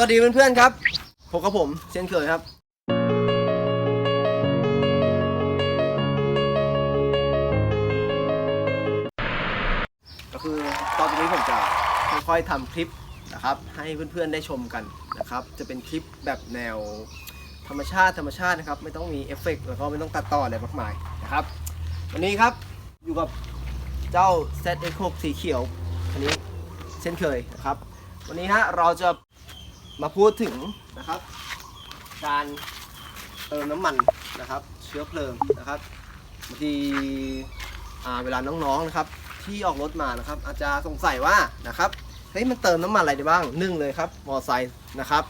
วัสดีเพื่อนๆครับพบกับผมเช่นเคยครับ ก็คือตอนนี้ผมจะค่อยๆทำคลิปนะครับ ให้เพื่อนๆได้ชมกันนะครับ จะเป็นคลิปแบบแนวธรรมชาติธรรมชาตินะครับ ไม่ต้องมีเอฟเฟกต์แล้วก็ไม่ต้องตัดต่ออะไรมากมายนะครับ วันนี้ครับอยู่กับเจ้า ZX6 สีเขียวคันนี้เช่นเคยนะครับ วันนี้ฮะเราจะ มาพูดถึงนะครับ การเติมน้ำมันนะครับ เชื้อเพลิงนะครับบางทีเวลาน้องๆนะครับ ที่ออกรถมานะครับ อาจจะสงสัยว่านะครับเฮ้ยมันเติมน้ำมันอะไรได้บ้างหนึ่งเลยครับมอไซค์นะครับ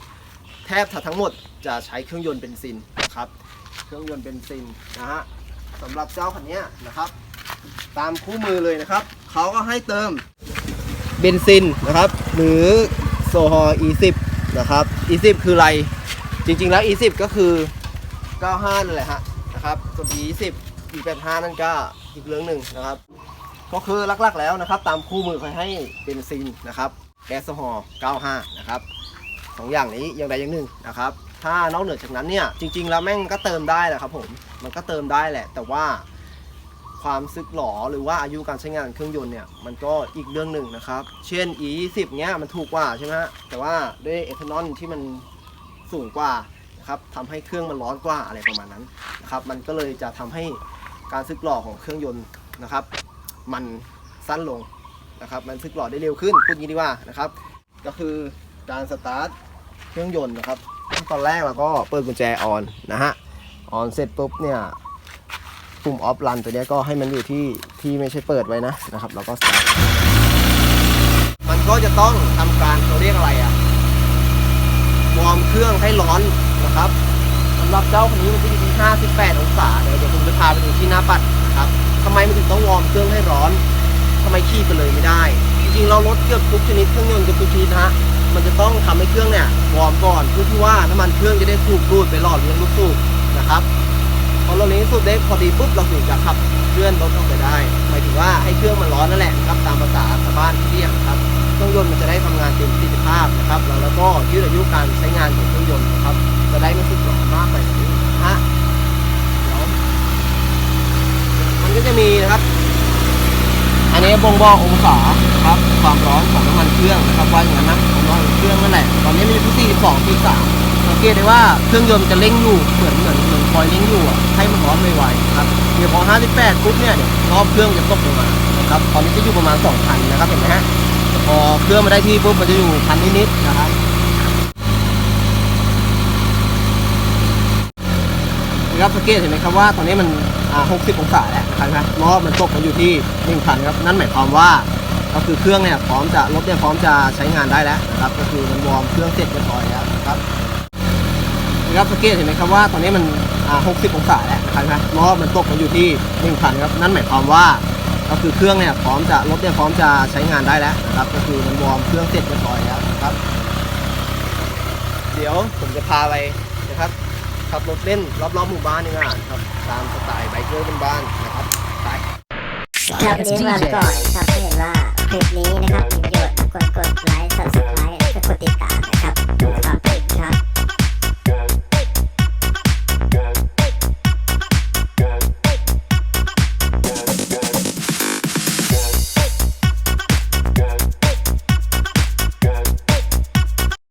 แทบทั้งหมดจะใช้เครื่องยนต์เบนซินนะครับ เครื่องยนต์เบนซินนะฮะสำหรับเจ้าคันนี้นะครับ ตามคู่มือเลยนะครับเขาก็ให้เติมเบนซินนะครับ หรือโซฮอล E10 นะครับ E10 คืออะไร จริงๆแล้ว E10 ก็คือ 95 นั่นแหละฮะนะครับ ส่วน E20 E85 นั่นก็อีกเรื่องหนึ่งนะครับ ก็คือหลักๆแล้วนะครับ ตามคู่มือเขาให้เบนซินนะครับแก๊สโซฮอล์95 นะครับสองอย่างนี้อย่างใดอย่างหนึ่งนะครับ ถ้านอกเหนือจากนั้นเนี่ยจริง ๆ แล้วแม่งก็เติมได้แหละครับผมมันก็เติมได้แหละ แต่ว่า ความซึกหรอหรือว่าอายุการใช้งานเครื่องยนต์เนี่ยมันก็อีกเรื่องหนึ่งนะครับ เช่น E20 เนี้ยมันถูกกว่าใช่ไหมฮะแต่ว่าด้วยเอทานอลที่มันสูงกว่านะครับทำให้เครื่องมันร้อนกว่าอะไรประมาณนั้นนะครับมันก็เลยจะทำให้การซึกหล่อของเครื่องยนต์นะครับ มันสั้นลงนะครับ มันซึกหล่อได้เร็วขึ้นพูดงี้ดีกว่านะครับ ก็คือการสตาร์ทเครื่องยนต์นะครับ ตอนแรกเราก็เปิดกุญแจออนนะฮะออนเสร็จปุ๊บเนี่ย ปุ่มออฟรันตัวนี้ก็ให้มันอยู่ที่ที่ไม่ใช่เปิดไว้นะนะครับแล้วก็สตาร์ทมันก็จะต้องทำการเขาเรียกอะไรอะวอร์มเครื่องให้ร้อนนะครับสำหรับเจ้าคันนี้มันจะอยู่ที่ 58 องศาเดี๋ยวเดี๋ยวผมจะพาไปดูที่หน้าปัดนะครับทำไมมันถึงต้องวอร์มเครื่องให้ร้อนทำไมขี้ไปเลยไม่ได้ จริงๆเรารถเกือบทุกชนิดเครื่องยนต์เกือบทุกชนิดนะฮะมันจะต้องทำให้เครื่องเนี่ยวอร์มก่อนเพื่อที่ว่าน้ำมันเครื่องจะได้ถูกดูดไปหล่อเลี้ยงลูกสูบนะครับ พอเราเลี้ยงสุดได้พอดีปุ๊บเราถึงจะขับเคลื่อนรถออกไปได้หมายถึงว่าให้เครื่องมันร้อนนั่นแหละครับตามภาษาชาวบ้านที่เรียกครับเครื่องยนต์มันจะได้ทำงานเต็มประสิทธิภาพนะครับแล้วแล้วก็ยืดอายุการใช้งานของเครื่องยนต์นะครับจะได้ไม่สึกหรอมากไปนี้ฮะมันก็จะมีนะครับ อันนี้บ่งบอกองศาครับความร้อนของน้ำมันเครื่องนะครับว่าอย่างนั้นนะความร้อนของเครื่องนั่นแหละตอนนี้มันอยู่ที่ 42ที่3สัง เกตได้ว่าเครื่องยนต์จะเร่งอยู่เหมือนเหมือนเหมือนคอยเร่งอยู่อะให้มันร้อนไวๆครับเดี๋ยวพอ58ปุ๊บเนี่ยเดี๋ยวรอบเครื่องจะตกลงมานะครับตอนนี้จะอยู่ประมาณ2,000นะครับเห็นไหมฮะพอเครื่องมาได้ที่ปุ๊บมันจะอยู่พันนิดๆนะครับนะครับสังเกตเห็นไหมครับว่าตอนนี้มัน60องศาแล้วนะครับรอบมันตกมาอยู่ที่1,000ครับนั่นหมายความว่าก็คือเครื่องเนี่ยพร้อมจะรถเนี่ยพร้อมจะใช้งานได้แล้วนะครับ ก็คือมันวอร์มเครื่องเสร็จเรียบร้อยแล้วนะครับ นะครับสังเกตเห็นไหมครับว่าตอนนี้มันอ่า60 องศาแล้วนะครับรอบมันตกมาอยู่ที่ 1,000ครับนั่นหมายความว่าก็คือเครื่องเนี่ยพร้อมจะรถเนี่ยพร้อมจะใช้งานได้แล้วนะครับก็คือมันวอร์มเครื่องเสร็จเรียบร้อยแล้วนะครับ เดี๋ยวผมจะพาไปนะครับขับรถเล่นรอบๆหมู่บ้านนี่นะครับตามสไตล์ไบเกอร์บ้านๆนะครับไปครับวันนี้ลาไปก่อนครับถ้าเห็นว่าคลิปนี้นะครับมีประโยชน์กดกดไลค์ subscribe แล้วก็กดติดตาม